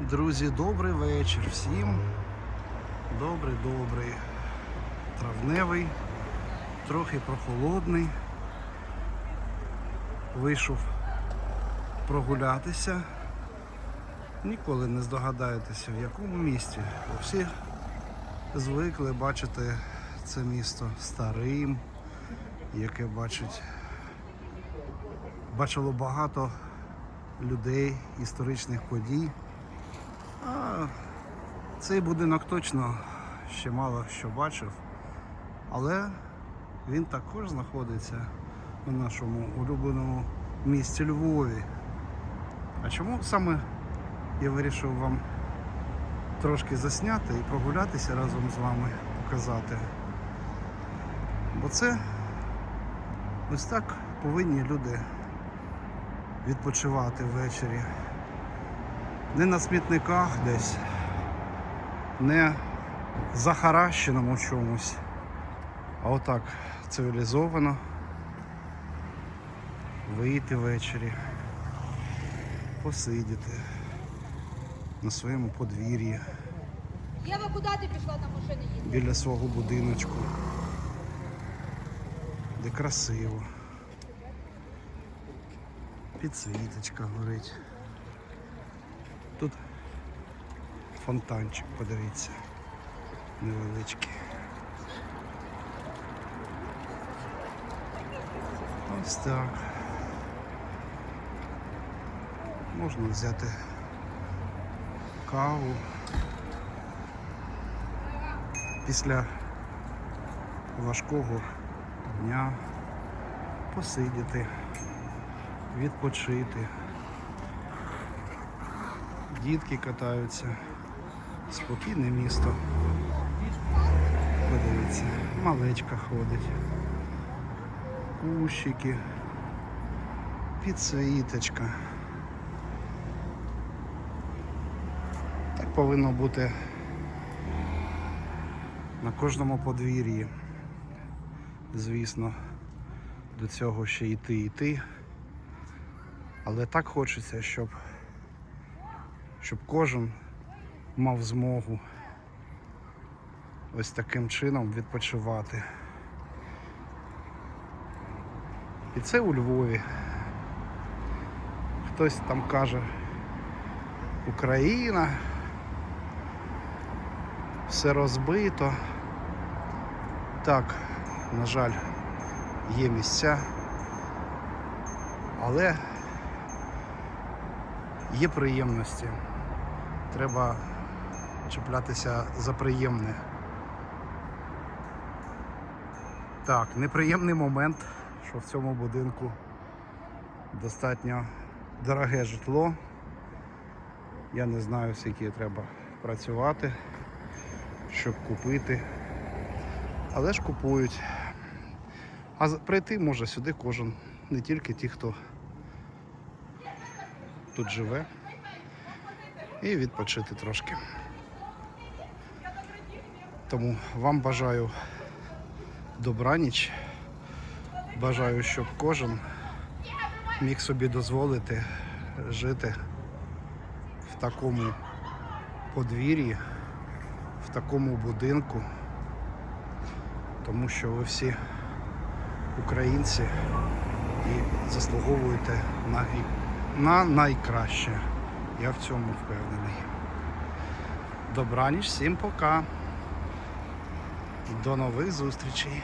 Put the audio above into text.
Друзі, добрий вечір всім. Добрий, добрий. Травневий, трохи прохолодний. Вийшов прогулятися. Ніколи не здогадаєтеся, в якому місті. Бо всі звикли бачити це місто старим, яке бачить, бачило багато людей, історичних подій. А цей будинок точно ще мало що бачив, але він також знаходиться у нашому улюбленому місті Львові. А чому саме я вирішив вам трошки засняти і прогулятися разом з вами, показати? Бо це ось так повинні люди відпочивати ввечері. Не на смітниках десь, не захаращеному чомусь, а отак цивілізовано вийти ввечері, посидіти на своєму подвір'ї Єва, куди ти пішла на машині їздити? біля свого будиночку, де красиво. Підсвіточка горить. Тут фонтанчик, подивіться, невеличкий. Ось так. Можна взяти каву після важкого дня посидіти, відпочити. Дітки катаються. Спокійне місто. Подивіться, малечка ходить. Кущики. Підсвіточка. Так повинно бути на кожному подвір'ї. Звісно, до цього ще йти йти. Але так хочеться, щоб, щоб кожен мав змогу ось таким чином відпочивати. І це у Львові. Хтось там каже Україна, все розбито. Так, на жаль, є місця, але є приємності. Треба чіплятися за приємне. Так, неприємний момент, що в цьому будинку достатньо дороге житло. Я не знаю, скільки треба працювати, щоб купити. Але ж купують. А прийти може сюди кожен, не тільки ті, хто тут живе. І відпочити трошки. Тому вам бажаю добраніч. Бажаю, щоб кожен міг собі дозволити жити в такому подвір'ї, в такому будинку, тому що ви всі українці і заслуговуєте на, на найкраще. Я в цьому впевнений. Добраніч, всім пока. До нових зустрічей.